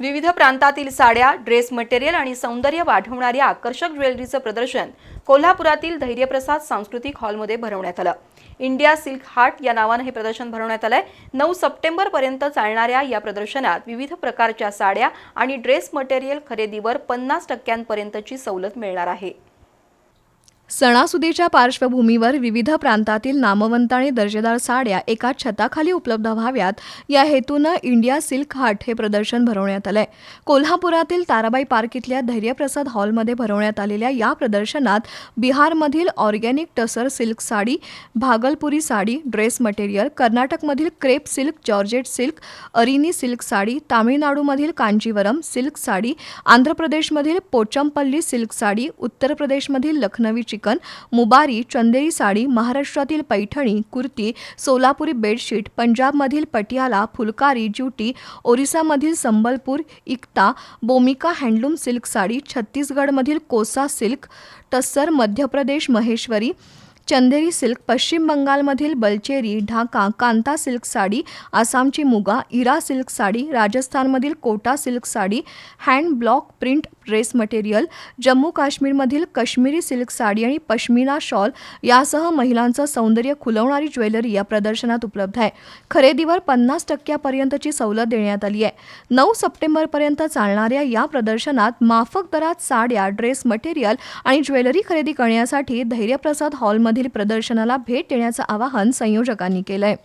विविध प्रांतातील साड्या ड्रेस मटेरियल आणि सौंदर्य वाढवणाऱ्या आकर्षक ज्वेलरीचं प्रदर्शन कोल्हापुरातील धैर्यप्रसाद सांस्कृतिक हॉलमध्ये भरवण्यात आलं. इंडिया सिल्क हार्ट या नावानं हे प्रदर्शन भरवण्यात आलंय. नऊ सप्टेंबर पर्यंत चालणाऱ्या या प्रदर्शनात विविध प्रकारच्या साड्या आणि ड्रेस मटेरियल खरेदीवर पन्नास टक्क्यांपर्यंतची सवलत मिळणार आहे. सणासुदीच्या पार्श्वभूमीवर विविध प्रांतातील नामवंत आणि दर्जेदार साड्या एका छताखाली उपलब्ध व्हाव्यात. या हेतूनं इंडिया सिल्क हाट हे प्रदर्शन भरवण्यात आलंय. कोल्हापुरातील ताराबाई पार्क इथल्या धैर्यप्रसाद हॉलमध्ये भरवण्यात आलेल्या या प्रदर्शनात बिहारमधील organic tussar silk sari Bhagalpuri sari dress material कर्नाटकमधील crepe silk georgette silk Arani silk sari तामिळनाडूमधील Kanjeevaram silk sari Andhra प्रदेशमधील पोचमपल्ली सिल्क साडी उत्तर प्रदेशमधील लखनवी चिकन मुबारी चंदेरी साडी महाराष्ट्रातील पैठणी कुर्ती सोलापुरी बेडशीट पंजाबमधील पटियाला फुलकारी ज्युटी ओरिसामधील संबलपूर इक्ता बोमिका हँडलूम सिल्क साडी छत्तीसगडमधील कोसा सिल्क टस्सर मध्य प्रदेश महेश्वरी चंदेरी सिल्क पश्चिम बंगालमधील बलचेरी ढाका कांता सिल्क साडी आसामची मुगा इरा सिल्क साडी राजस्थानमधील Kota silk sari hand block print dress material Jammu काश्मीरमधील काश्मीरी सिल्क साडी आणि पश्मिना शॉल यासह महिलांचं सौंदर्य खुलवणारी ज्वेलरी या प्रदर्शनात उपलब्ध आहे. खरेदीवर पन्नास टक्क्यापर्यंतची सवलत देण्यात आली आहे. नऊ सप्टेंबरपर्यंत चालणाऱ्या या प्रदर्शनात माफक दरात साड्या ड्रेस मटेरियल आणि ज्वेलरी खरेदी करण्यासाठी धैर्यप्रसाद हॉलमध्ये मधील प्रदर्शनाला भेट देण्याचं आवाहन संयोजकांनी केलं आहे